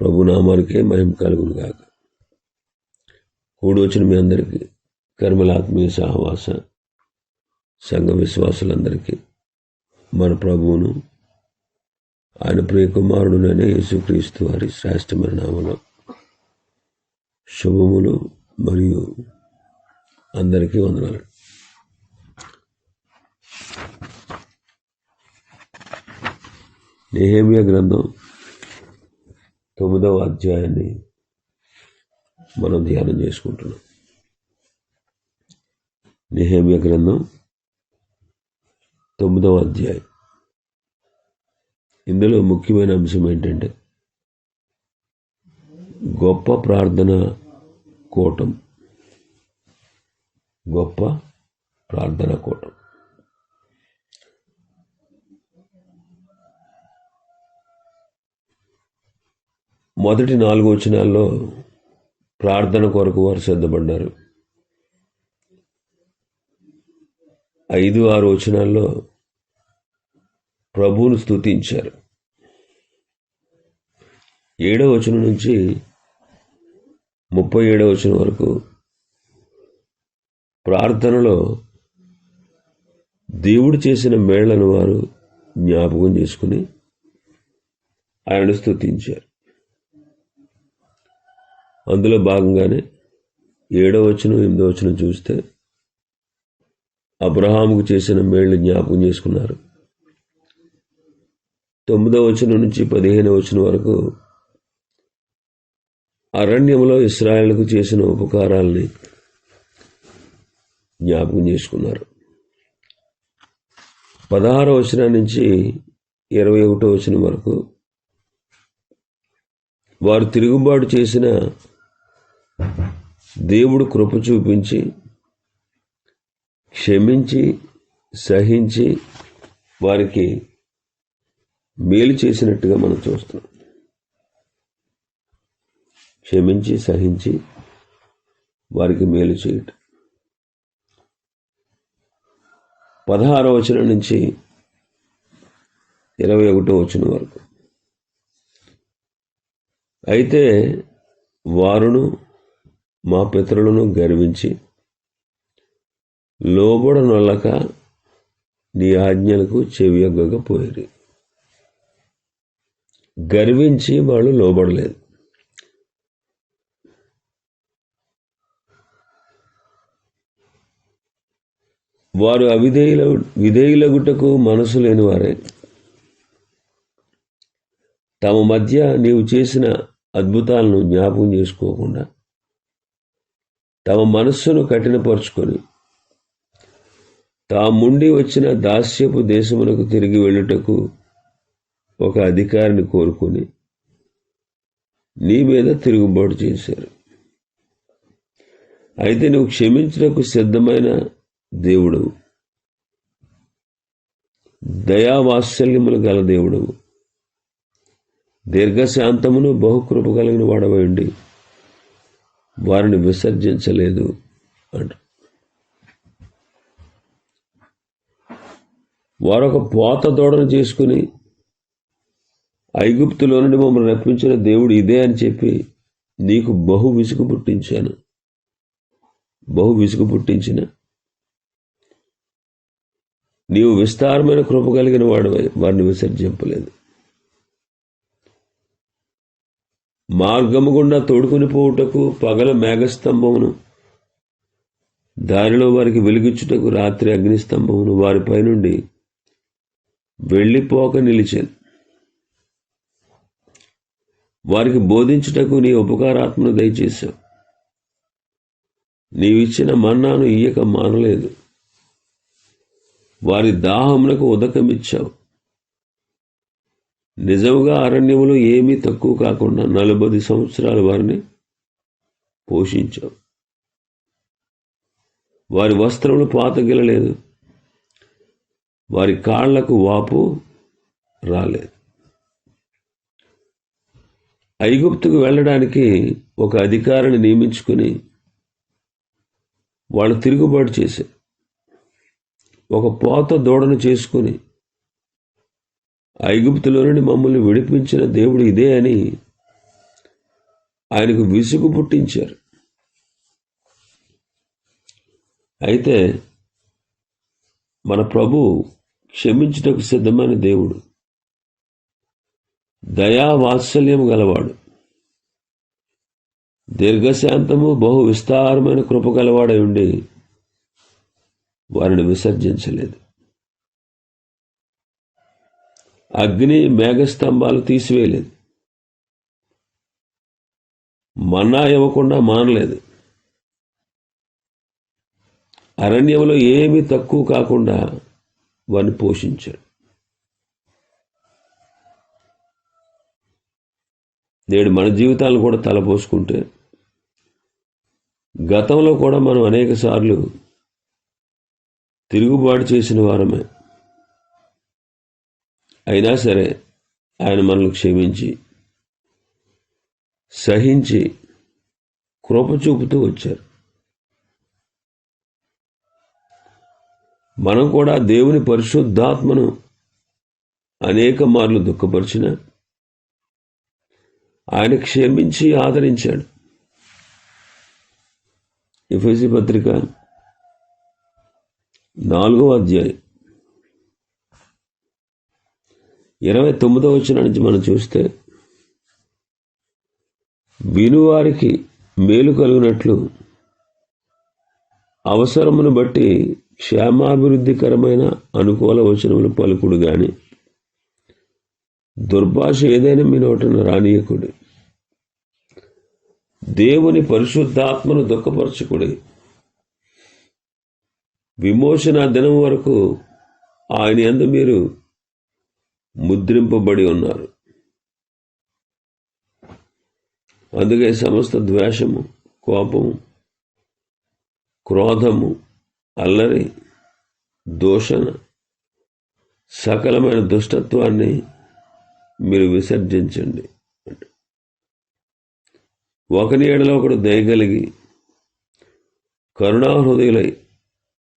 ప్రభునామానికే మహిమ కలుగును గాక. కూడొచ్చిన మీ అందరికీ కర్మల ఆత్మీయ సహవాస సంఘ విశ్వాసులందరికీ మన ప్రభువును ఆయన ప్రియకుమారుడునైన యేసుక్రీస్తు వారి శ్రేష్టమైన నామలో శుభములు మరియు అందరికీ వందనాలు. నేహేమియా గ్రంథం తొమ్మిదవ అధ్యాయాన్ని మనం ధ్యానం చేసుకుంటున్నాం. నెహేమియా గ్రంథం తొమ్మిదవ అధ్యాయం. ఇందులో ముఖ్యమైన అంశం ఏంటంటే గొప్ప ప్రార్థన కూటం. గొప్ప ప్రార్థన కూటం. మొదటి నాలుగు వచనాల్లో ప్రార్థన కొరకు వారు సిద్ధపడ్డారు. ఐదు ఆరు వచనాల్లో ప్రభువును స్తుతించారు. ఏడవ వచనం నుంచి ముప్పై ఏడవ వచనం వరకు ప్రార్థనలో దేవుడు చేసిన మేళ్ళను వారు జ్ఞాపకం చేసుకుని ఆయనను స్థుతించారు అందులో భాగంగానే ఏడో వచనం ఎనిమిదో వచనం చూస్తే అబ్రహాముకు చేసిన మేళ్ళు జ్ఞాపకం చేసుకున్నారు. తొమ్మిదో వచనం నుంచి పదిహేను వచనం వరకు అరణ్యంలో ఇస్రాయల్కు చేసిన ఉపకారాల్ని జ్ఞాపకం చేసుకున్నారు. పదహారో వచనం నుంచి ఇరవై ఒకటో వచనం వరకు వారు తిరుగుబాటు చేసిన దేవుడు కృప చూపించి క్షమించి సహించి వారికి మేలు చేసినట్టుగా మనం చూస్తున్నాం. క్షమించి సహించి వారికి మేలు చేయటం. పదహారో వచనం నుంచి ఇరవై ఒకటో వచనం వరకు. అయితే వారును మా పితరులను గర్వించి లోబడనొల్లక నీ ఆజ్ఞలకు చెవియగ్గకపోయారు గర్వించి వాళ్ళు లోబడలేదు. వారు అవిధేయుల విధేయులగుటకు మనసు లేని వారే తమ మధ్య నీవు చేసిన అద్భుతాలను జ్ఞాపకం చేసుకోకుండా తమ మనస్సును కఠినపరుచుకొని తాముండి వచ్చిన దాస్యపు దేశమునకు తిరిగి వెళ్ళుటకు ఒక అధికారిని కోరుకొని నీ మీద తిరుగుబాటు చేశారు. అయితే నువ్వు క్షమించటకు సిద్ధమైన దేవుడు దయావాత్సల్యములు గల దేవుడు దీర్ఘశాంతమును బహుకృప కలిగిన వాడవండి వారిని విసర్జించలేదు అంట. వారొక పోత దూడను చేసుకుని ఐగుప్తులో నుండి మమ్మల్ని రప్పించిన దేవుడు ఇదే అని చెప్పి నీకు బహు విసుగు పుట్టించాను. బహు విసుగు పుట్టించిన. నీవు విస్తారమైన కృప కలిగిన వాడు వారిని విసర్జింపలేదు. మార్గము గుండా తోడుకుని పోవుటకు పగల మేఘస్తంభమును దారిలో వారికి వెలిగించుటకు రాత్రి అగ్నిస్తంభమును వారిపై నుండి వెళ్ళిపోక నిలిచాను. వారికి బోధించుటకు నీ ఉపకారాత్మను దయచేశావు. నీవిచ్చిన మన్నాను ఇయ్యక మానలేదు. వారి దాహమునకు ఉదకమిచ్చావు. నిజముగా అరణ్యములో ఏమీ తక్కువ కాకుండా నలభై సంవత్సరాలు వారిని పోషించావు వారి వస్త్రములు పాతగిలలేదు. వారి కాళ్ళకు వాపు రాలేదు. ఐగుప్తుకు వెళ్ళడానికి ఒక అధికారిని నియమించుకుని వాళ్ళు తిరుగుబాటు చేశారు. ఒక పోత దూడను చేసుకుని ఐగుప్తులో నుండి మమ్మల్ని విడిపించిన దేవుడు ఇదే అని ఆయనకు విసుగు పుట్టించారు. అయితే మన ప్రభు క్షమించుటకు సిద్ధమైన దేవుడు దయా వాత్సల్యం గలవాడు దీర్ఘశాంతము బహు విస్తారమైన కృప గలవాడై ఉండి వారిని విసర్జించలేదు. అగ్ని మేఘస్తంభాలు తీసివేయలేదు. మన్నా ఇవ్వకుండా మానలేదు. అరణ్యంలో ఏమీ తక్కువ కాకుండా వారిని పోషించాడు. నేడు మన జీవితాలను కూడా తలపోసుకుంటే గతంలో కూడా మనం అనేక సార్లు తిరుగుబాటు చేసిన వారమే. అయినా సరే ఆయన మనల్ని క్షమించి సహించి కృప చూపుతూ వచ్చారు. మనం కూడా దేవుని పరిశుద్ధాత్మను అనేక మార్లు దుఃఖపరిచిన ఆయన క్షమించి ఆదరించాడు. ఎఫ్ఎసి పత్రిక నాలుగో అధ్యాయం. ఇరవై తొమ్మిదో వచ్చిన నుంచి మనం చూస్తే వినువారికి మేలు కలుగునట్లు అవసరమును బట్టి క్షేమాభివృద్ధికరమైన అనుకూల వచనములు పలుకుడు గాని దుర్భాష ఏదైనా మీ నోటను రానియకుడు. దేవుని పరిశుద్ధాత్మను దుఃఖపరచుకుడి. విమోచన దినం వరకు ఆయన ఎందు మీరు ముద్రింపబడి ఉన్నారు. అందుకే సమస్త ద్వేషము కోపము క్రోధము అల్లరి దూషణ సకలమైన దుష్టత్వాన్ని మీరు విసర్జించండి. ఒకని ఏడలో ఒకడు దయగలిగి కరుణాహృదయులై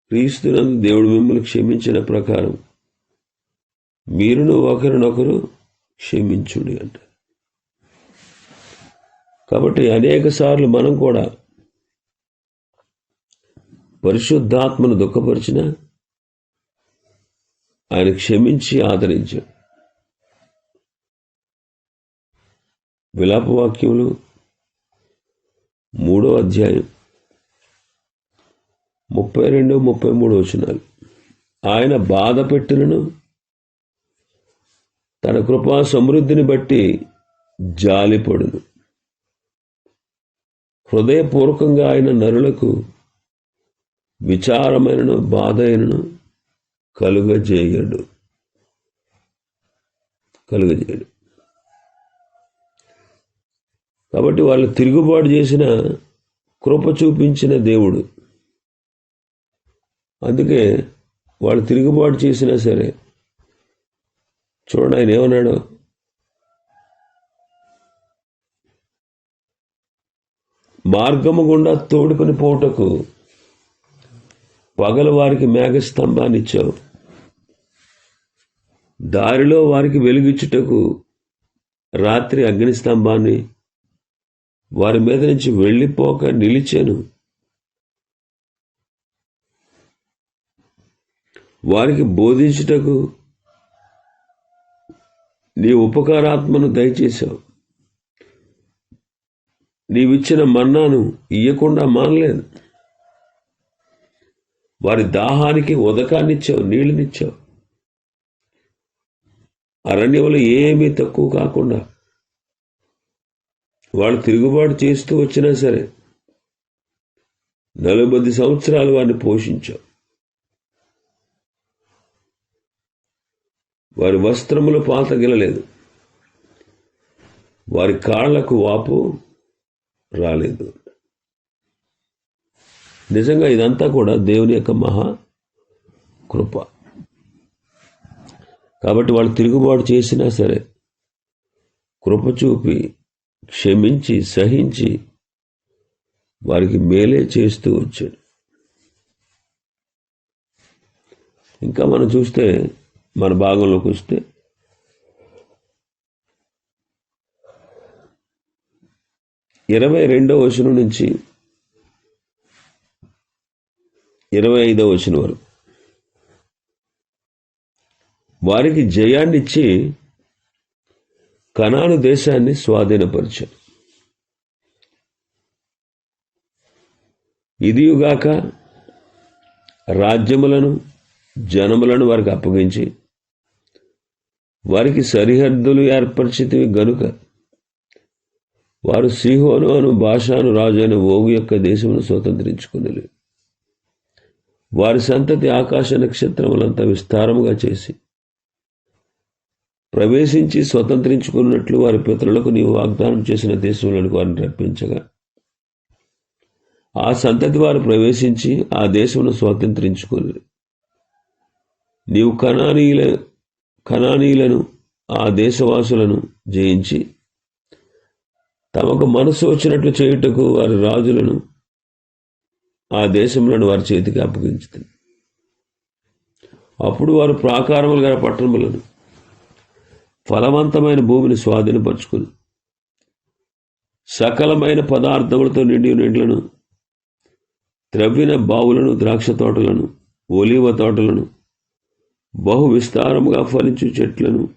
క్రీస్తునందు దేవుడు మిమ్మల్ని క్షమించిన ప్రకారం మీరును ఒకరినొకరు క్షమించుడి అంట కాబట్టి అనేక సార్లు మనం కూడా పరిశుద్ధాత్మను దుఃఖపరిచిన ఆయన క్షమించి ఆదరించాడు విలాపవాక్యములు మూడో అధ్యాయం ముప్పై రెండు ముప్పై మూడు వచనాలు. ఆయన బాధ పెట్టినను తన కృపా సమృద్ధిని బట్టి జాలిపడును హృదయపూర్వకంగా ఆయన నరులకు విచారమైనను బాధ అయినను కలుగజేయడు. కలుగజేయడు. కాబట్టి వాళ్ళు తిరుగుబాటు చేసిన కృప చూపించిన దేవుడు. అందుకే వాళ్ళు తిరుగుబాటు చేసినా సరే చూడండి ఆయన ఏమన్నాడు? మార్గము గుండా తోడుకొని పోటకు పగలు వారికి మేఘస్తంభాన్ని ఇచ్చావు. దారిలో వారికి వెలుగిచ్చుటకు రాత్రి అగ్నిస్తంభాన్ని వారి మీద నుంచి వెళ్ళిపోక నిలిచాను. వారికి బోధించుటకు నీ ఉపకారాత్మను దయచేశావు. నీవిచ్చిన మన్నాను ఇయ్యకుండా మానలేదు. వారి దాహానికి ఉదకాన్నిచ్చావు నీళ్ళనిచ్చావు. అరణ్యంలో ఏమీ తక్కువ కాకుండా వాళ్ళు తిరుగుబాటు చేస్తూ వచ్చినా సరే నలభై సంవత్సరాలు వారిని పోషించావు. వారి వస్త్రములు పాతగిలలేదు వారి కాళ్ళకు వాపు రాలేదు. నిజంగా ఇదంతా కూడా దేవుని యొక్క మహా కృప. కాబట్టి వాళ్ళు తిరుగుబాటు చేసినా సరే కృప చూపి క్షమించి సహించి వారికి మేలే చేస్తూ వచ్చాడు. ఇంకా మనం చూస్తే మన భాగంలోకి వస్తే ఇరవై రెండవ వచనం నుంచి ఇరవై ఐదవ వచనం వరకు. వారికి జయాన్నిచ్చి కణాను దేశాన్ని స్వాధీనపరిచారు. ఇదియుగాక రాజ్యములను జనములను వారికి అప్పగించి వారికి సరిహద్దులు ఏర్పరిచితివి గనుక. వారు సిహోను అను భాషాను రాజు ఓగు యొక్క దేశమును స్వతంత్రించుకుని వారి సంతతి ఆకాశ నక్షత్రములంతా విస్తారముగా చేసి ప్రవేశించి స్వతంత్రించుకున్నట్లు వారి పితరులకు నీవు వాగ్దానం చేసిన దేశంలోని వారిని రప్పించగా. ఆ సంతతి వారు ప్రవేశించి ఆ దేశమును స్వాతంత్రించుకుని నీవు కణానీయుల కణానీలను ఆ దేశవాసులను జయించి తమకు మనసు వచ్చినట్లు చేయుటకు వారి రాజులను ఆ దేశంలోని వారి చేతికి అప్పగించుతుంది. అప్పుడు వారు ప్రాకారములు గల పట్టణములను ఫలవంతమైన భూమిని స్వాధీనపరుచుకుని సకలమైన పదార్థములతో నిండి నీళ్ళను త్రవ్విన బావులను ద్రాక్ష తోటలను ఒలివ తోటలను బహు విస్తారముగా ఫలించు చెట్లను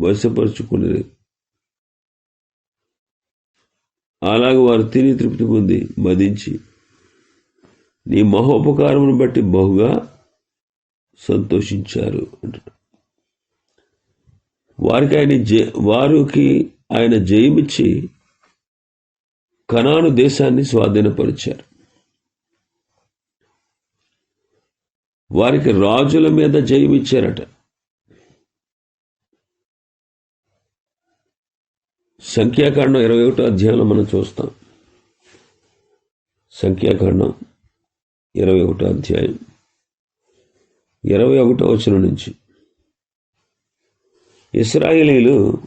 వశపరుచుకునేది అలాగ వారు తిని తృప్తి పొంది మదించి నీ మహోపకారమును బట్టి బహుగా సంతోషించారు వారికి ఆయన వారికి ఆయన జయమిచ్చి కణాను దేశాన్ని స్వాధీనపరిచారు. వారికి రాజుల మీద జయమిచ్చారట సంఖ్యాకాండం ఇరవై ఒకటో అధ్యాయంలో మనం చూస్తాం. సంఖ్యాకాండం ఇరవై ఒకటో అధ్యాయం ఇరవై ఒకటో వచనం నుంచి. ఇస్రాయేలీలు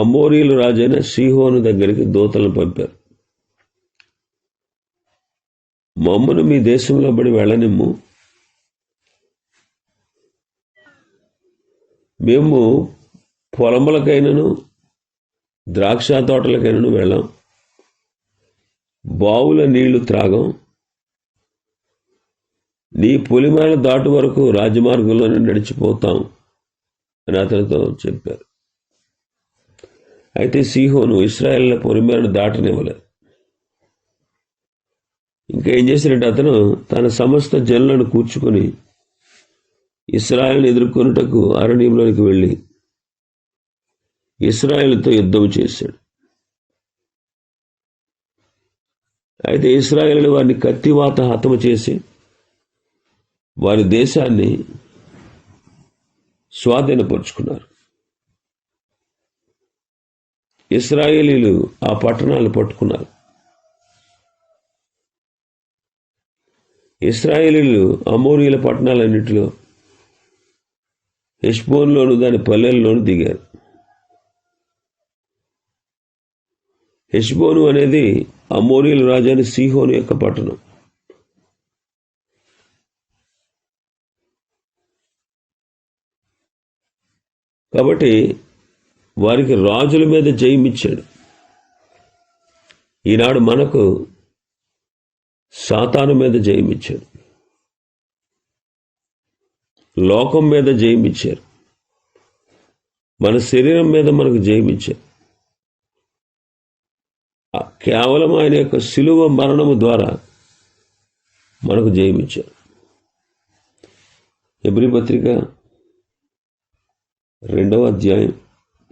అమోరీలు రాజైన సిహోను దగ్గరికి దూతలను పంపారు. మమ్మను మీ దేశంలో బడి వెళ్ళనిమ్ము. మేము పొలములకైనను ద్రాక్ష తోటలకైనను వెళ్ళాం. బావుల నీళ్ళు త్రాగం. నీ పొలిమేల దాటు వరకు రాజమార్గంలోనే నడిచిపోతాం అని అతనితో చెప్పారు. అయితే సీహోను ఇస్రాయల్ల పొలిమేరను దాటనివ్వలేదు. ఇంకా ఏం చేసినట్టు అతను తన సమస్త జనులను కూర్చుకొని ఇస్రాయల్ని ఎదుర్కొనుటకు అరణ్యంలోనికి వెళ్ళి ఇస్రాయల్తో యుద్ధం చేశాడు. అయితే ఇస్రాయల్ వారిని కత్తివాత హతము చేసి వారి దేశాన్ని స్వాధీనపరుచుకున్నారు. ఇస్రాయేలీలు ఆ పట్టణాలు పట్టుకున్నారు. ఇస్రాయేలీలు అమోరీల పట్టణాలన్నింటిలో హెష్బోన్లోను దాని పల్లెల్లోను దిగారు. హెష్బోను అనేది అమోరియల్ రాజాని సీహోను యొక్క పట్టణం. కాబట్టి వారికి రాజుల మీద జయమిచ్చాడు ఈనాడు మనకు సాతాను మీద జయమిచ్చాడు లోకం మీద జయమిచ్చారు. మన శరీరం మీద మనకు జయమిచ్చారు. కేవలం ఆయన యొక్క శిలువ మరణము ద్వారా మనకు జయమిచ్చారు. ఎబ్రి పత్రిక రెండవ అధ్యాయం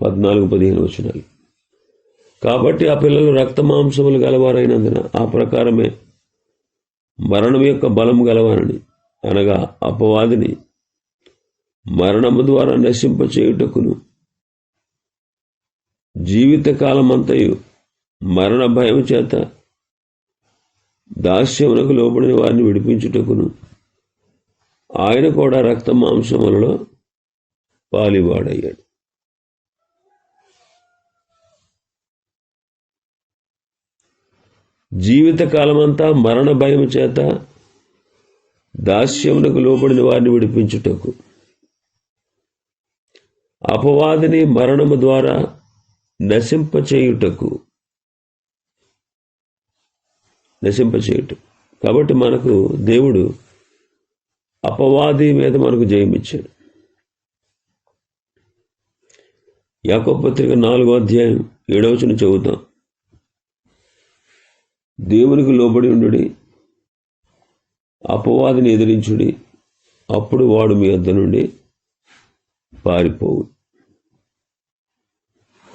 పద్నాలుగు పదిహేను వచనాలు. కాబట్టి ఆ పిల్లలు రక్త మాంసములు గలవారైనందున ఆ ప్రకారమే మరణం యొక్క బలం గలవారని అనగా అపవాదిని మరణము ద్వారా నశింపచేయుటకును. జీవితకాలమంతయు మరణ భయం చేత దాస్యమునకు లోబడిన వారిని విడిపించుటకును. ఆయన కూడా రక్త మాంసములలో పాలివాడయ్యాడు. జీవితకాలమంతా మరణ భయం చేత దాస్యమునకు లోబడిన వారిని విడిపించుటకు. అపవాదిని మరణము ద్వారా నశింపచేయుటకు. నశింపచేయుట. కాబట్టి మనకు దేవుడు అపవాది మీద మనకు జయమిచ్చాడు. యాకోపత్రిక నాలుగో అధ్యాయం ఏడవచనం చదువుతాం. దేవునికి లోబడి ఉండుడి అపవాదిని ఎదిరించుడి అప్పుడు వాడు మీ వద్ద నుండి పారిపోవు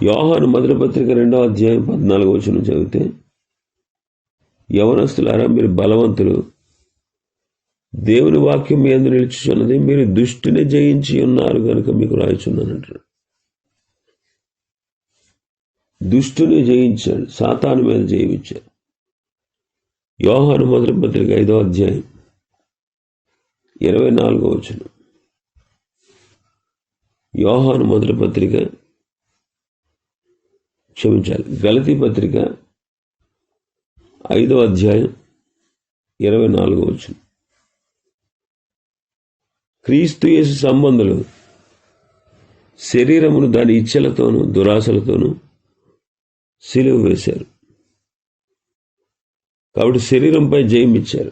యోహాను మధురపత్రిక పత్రిక రెండో అధ్యాయం పద్నాలుగు వచ్చిన చదివితే యవనస్తులారా మీరు బలవంతులు. దేవుని వాక్యం మీ అందరు నిలుచున్నది మీరు దుష్టిని జయించి ఉన్నారు కనుక మీకు రాయిచున్నానంటారు దుష్టుని జయించాడు సాతాను మీద జయించాడు. యోహాను మొదటి పత్రిక ఐదో అధ్యాయం ఇరవై నాలుగో వచనం. యోహాను మొదటి పత్రిక క్షమించాలి. గలతీ పత్రిక ఐదో అధ్యాయం ఇరవై నాలుగో వచనం. క్రీస్తు యేసు సంబంధులు శరీరమును దాని ఇచ్చలతోనూ దురాశలతోనూ సిలువ వేశారు. కాబట్టి శరీరంపై జయం ఇచ్చారు.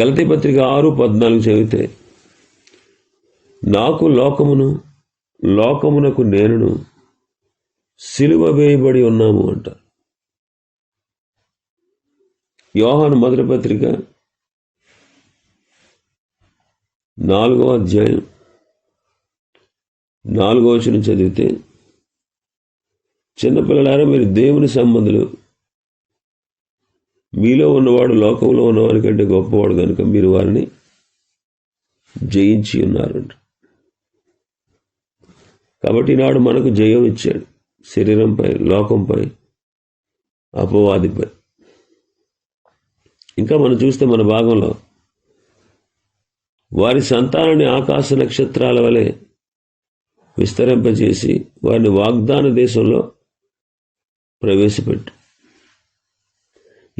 గలతి పత్రిక ఆరు పద్నాలుగు చదివితే నాకు లోకమును లోకమునకు నేనును సిలువ వేయబడి ఉన్నాము అంట. యోహాను మొదటి పత్రిక నాలుగో అధ్యాయం నాలుగో వచనం చదివితే చిన్నపిల్లలారా మీరు దేవుని సంబంధులు. మీలో ఉన్నవాడు లోకంలో ఉన్నవారి కంటే గొప్పవాడు కనుక మీరు వారిని జయించి ఉన్నారంట కాబట్టి ఈనాడు మనకు జయం ఇచ్చాడు. శరీరంపై లోకంపై అపవాదిపై. ఇంకా మనం చూస్తే మన భాగంలో వారి సంతానాన్ని ఆకాశ నక్షత్రాల వలె విస్తరింపజేసి వారిని వాగ్దాన దేశంలో ప్రవేశపెట్టు.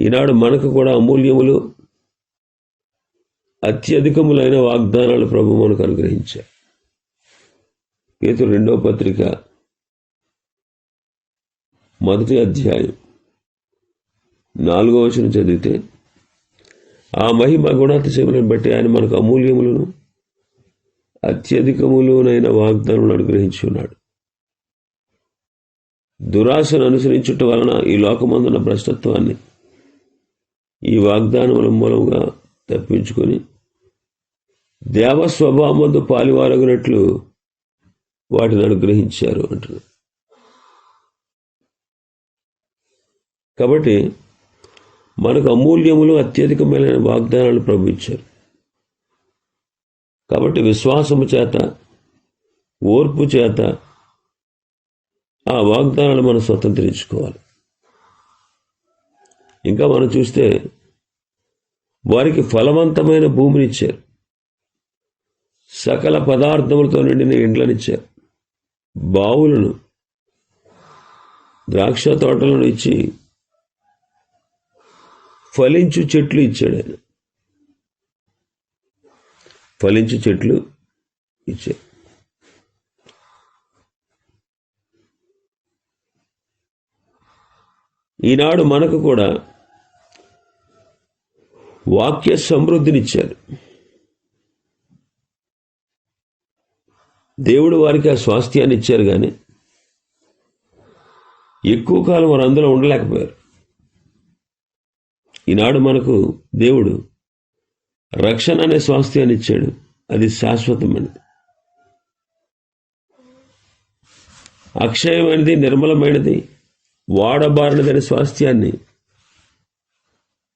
ఈనాడు మనకు కూడా అమూల్యములు అత్యధికములైన వాగ్దానాలు ప్రభు మనకు అనుగ్రహించారు. పేతురు రెండో పత్రిక మొదటి అధ్యాయం. నాలుగో వచనం చదివితే ఆ మహిమ గుణాతిశములను బట్టి ఆయన మనకు అమూల్యములను అత్యధికములునైన వాగ్దానములు అనుగ్రహించి ఉన్నాడు దురాశను అనుసరించుట వలన ఈ లోకమందున్న భ్రష్టత్వాన్ని ఈ వాగ్దానముల మూలంగా తప్పించుకొని దేవ పాలివారగినట్లు వాటిని అనుగ్రహించారు అంటున్నారు కాబట్టి మనకు అమూల్యములు అత్యధికమైన వాగ్దానాలు ప్రభుత్వించారు కాబట్టి విశ్వాసము చేత ఓర్పు చేత ఆ వాగ్దానాలు మనం స్వతంత్రించుకోవాలి. ఇంకా మనం చూస్తే వారికి ఫలవంతమైన భూమినిచ్చారు సకల పదార్థములతో నిండిన ఇండ్లనిచ్చారు బావులను ద్రాక్ష తోటలను ఇచ్చి ఫలించు చెట్లు ఇచ్చాడు ఆయన. ఫలించు చెట్లు ఇచ్చాడు ఈనాడు మనకు కూడా వాక్య సమృద్ధినిచ్చారు. దేవుడు వారికి ఆ స్వాస్థ్యాన్ని ఇచ్చారు కానీ ఎక్కువ కాలం వారు అందులో ఉండలేకపోయారు. ఈనాడు మనకు దేవుడు రక్షణ అనే స్వాస్థ్యాన్ని ఇచ్చాడు. అది శాశ్వతమైనది. అక్షయమైనది నిర్మలమైనది వాడబారినదనే స్వాస్థ్యాన్ని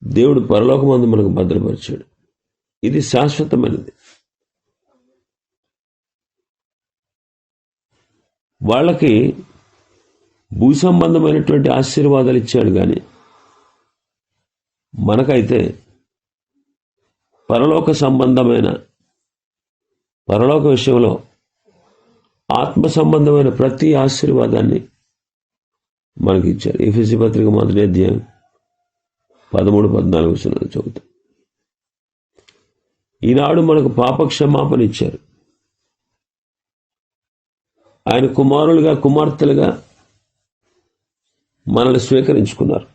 దేవుడు పరలోకమందు మనకు భద్రపరిచాడు. ఇది శాశ్వతమైనది. వాళ్ళకి భూ సంబంధమైనటువంటి ఆశీర్వాదాలు ఇచ్చాడు కానీ మనకైతే పరలోక సంబంధమైన పరలోక విషయంలో ఆత్మ సంబంధమైన ప్రతి ఆశీర్వాదాన్ని మనకి ఇచ్చారు ఎఫ్ఎస్సి పత్రిక మొదటి అధ్యాయం పదమూడు పద్నాలుగు వచనాలు చదువుతాం. ఈనాడు మనకు పాప క్షమాపణ ఇచ్చారు. ఆయన కుమారులుగా కుమార్తెలుగా మనల్ని స్వీకరించుకున్నారు.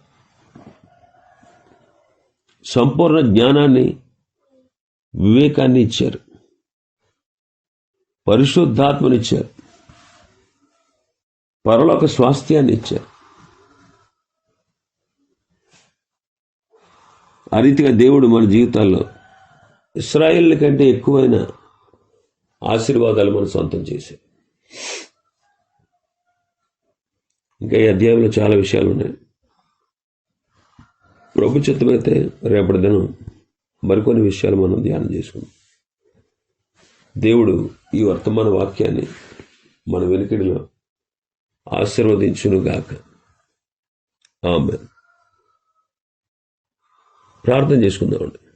సంపూర్ణ జ్ఞానాన్ని వివేకాన్ని ఇచ్చారు. పరిశుద్ధాత్మనిచ్చారు పరలోక స్వాస్థ్యాన్ని ఇచ్చారు. ఆ రీతిగా దేవుడు మన జీవితాల్లో ఇస్రాయిల్ కంటే ఎక్కువైన ఆశీర్వాదాలు మనం సొంతం చేశారు. ఇంకా ఈ అధ్యాయంలో చాలా విషయాలు ఉన్నాయి ప్రభు చిత్తమైతే రేపటి దినం మరికొన్ని విషయాలు మనం ధ్యానం చేసుకుందాం. దేవుడు ఈ వర్తమాన వాక్యాన్ని మన వెనుకడిలో ఆశీర్వదించునుగాక. ఆమె ప్రార్థన చేసుకుందామండి.